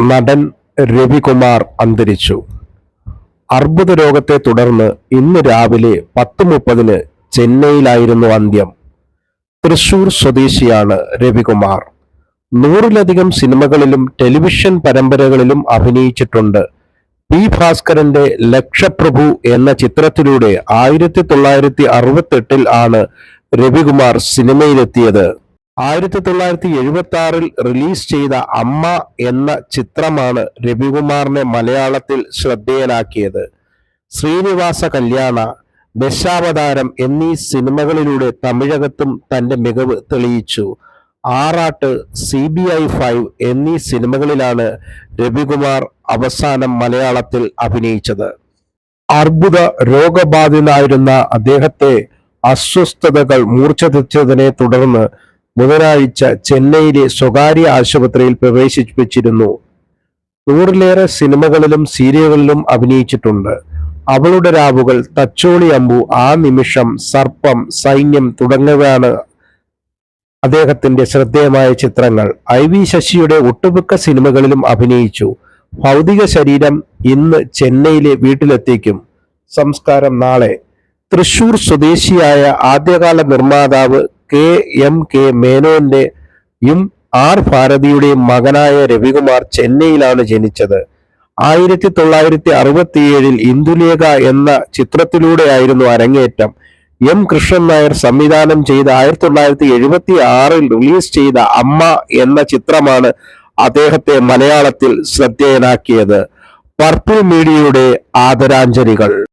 നടൻ രവികുമാർ അന്തരിച്ചു. അർബുദ രോഗത്തെ തുടർന്ന് ഇന്ന് രാവിലെ പത്ത് മുപ്പതിന് ചെന്നൈയിലായിരുന്നു അന്ത്യം. തൃശൂർ സ്വദേശിയാണ് രവികുമാർ. നൂറിലധികം സിനിമകളിലും ടെലിവിഷൻ പരമ്പരകളിലും അഭിനയിച്ചിട്ടുണ്ട്. പി ഭാസ്കരന്റെ ലക്ഷപ്രഭു എന്ന ചിത്രത്തിലൂടെ ആയിരത്തി തൊള്ളായിരത്തി അറുപത്തെട്ടിൽ ആണ് രവികുമാർ സിനിമയിലെത്തിയത്. ആയിരത്തി തൊള്ളായിരത്തി എഴുപത്തി ആറിൽ റിലീസ് ചെയ്ത അമ്മ എന്ന ചിത്രമാണ് രവികുമാറിനെ മലയാളത്തിൽ ശ്രദ്ധേയനാക്കിയത്. ശ്രീനിവാസ കല്യാണ ദശാവതാരം എന്നീ സിനിമകളിലൂടെ തമിഴകത്തും തന്റെ മികവ് തെളിയിച്ചു. ആറാട്ട് സി ബി ഐ ഫൈവ് എന്നീ സിനിമകളിലാണ് രവികുമാർ അവസാനം മലയാളത്തിൽ അഭിനയിച്ചത്. അർബുദ രോഗബാധിതനായിരുന്ന അദ്ദേഹത്തെ അസ്വസ്ഥതകൾ മൂർച്ഛിച്ചതിനെ തുടർന്ന് ബുധനാഴ്ച ചെന്നൈയിലെ സ്വകാര്യ ആശുപത്രിയിൽ പ്രവേശിപ്പിച്ചിരുന്നു. നൂറിലേറെ സിനിമകളിലും സീരിയലുകളിലും അഭിനയിച്ചിട്ടുണ്ട്. അവളുടെ രാവുകൾ തച്ചോളി അമ്പു ആ നിമിഷം സർപ്പം സൈന്യം തുടങ്ങിയവയാണ് അദ്ദേഹത്തിന്റെ ശ്രദ്ധേയമായ ചിത്രങ്ങൾ. ഐ വി ശശിയുടെ ഒട്ടുമിക്ക സിനിമകളിലും അഭിനയിച്ചു. ഭൗതിക ശരീരം ഇന്ന് ചെന്നൈയിലെ വീട്ടിലെത്തിക്കും. സംസ്കാരം നാളെ. തൃശൂർ സ്വദേശിയായ ആദ്യകാല നിർമ്മാതാവ് കെ എം കെ മേനോന്റെയും ആർ ഭാരതിയുടെയും മകനായ രവികുമാർ ചെന്നൈയിലാണ് ജനിച്ചത്. ആയിരത്തി തൊള്ളായിരത്തി അറുപത്തിയേഴിൽ ഇന്ദുലേഖ എന്ന ചിത്രത്തിലൂടെയായിരുന്നു അരങ്ങേറ്റം. എം കൃഷ്ണൻ നായർ സംവിധാനം ചെയ്ത ആയിരത്തി തൊള്ളായിരത്തി എഴുപത്തി ആറിൽ റിലീസ് ചെയ്ത അമ്മ എന്ന ചിത്രമാണ് അദ്ദേഹത്തെ മലയാളത്തിൽ ശ്രദ്ധേയനാക്കിയത്. പർപ്പിൾ മീഡിയയുടെ ആദരാഞ്ജലികൾ.